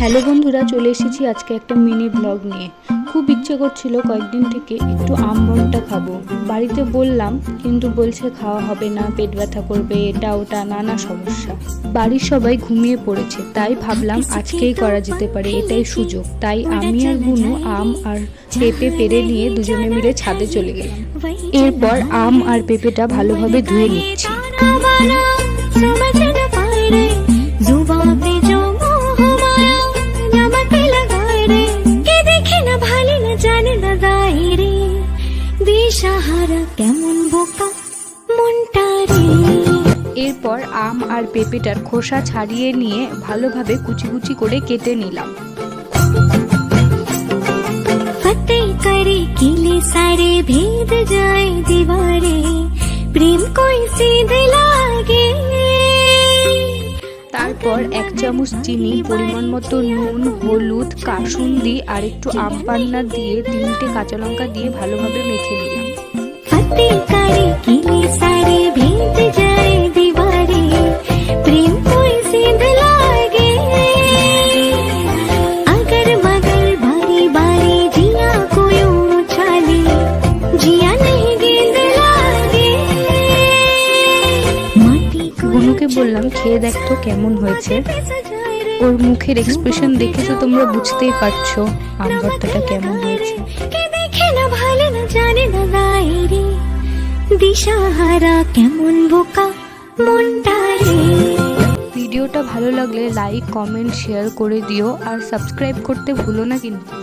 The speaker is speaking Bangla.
হ্যালো বন্ধুরা, চলে এসেছি আজকে একটা মিনি ব্লগ নিয়ে। খুব ইচ্ছে করছিল কয়েকদিন থেকে একটু আম বনটা খাব। বাড়িতে বললাম, কিন্তু বলছে খাওয়া হবে না, পেট ব্যথা করবে, এটা ওটা, নানা সমস্যা। বাড়ির সবাই ঘুমিয়ে পড়েছে, তাই ভাবলাম আজকেই করা যেতে পারে, এটাই সুযোগ। তাই আমি আর বুনু আম আর পেঁপে পেরে নিয়ে দুজনে মিলে ছাদে চলে গেলাম। এরপর আম আর পেঁপেটা ভালোভাবে ধুয়ে নিচ্ছি। সাহারা কেমন বোকা? মনটারি এরপর আম আর পেঁপেটার খোসা ছাড়িয়ে নিয়ে ভালোভাবে কুচি কুচি করে কেটে নিলাম। ফতেহ করে কিলে সারে ভেদ যায় দিবারে। প্রেম কই সি দিলা তারপর এক চামচ চিনি, পরিমাণ মতো নুন, হলুদ, কাসুন্দি আর একটু আম পান্না দিয়ে তিনটে কাঁচা লঙ্কা দিয়ে ভালোভাবে মেখে নিলাম। ওকে বললাম খেয়ে দেখতো কেমন হয়েছে। ওর মুখের এক্সপ্রেশন দেখে তো তোমরা বুঝতেই পারছ আম ভর্তাটা কেমন হয়েছে। দিশাহারা কেমন বোকা মনটা ভিডিওটা ভালো লাগলে লাইক কমেন্ট শেয়ার করে দিও আর সাবস্ক্রাইব করতে ভুলো না কিন্তু।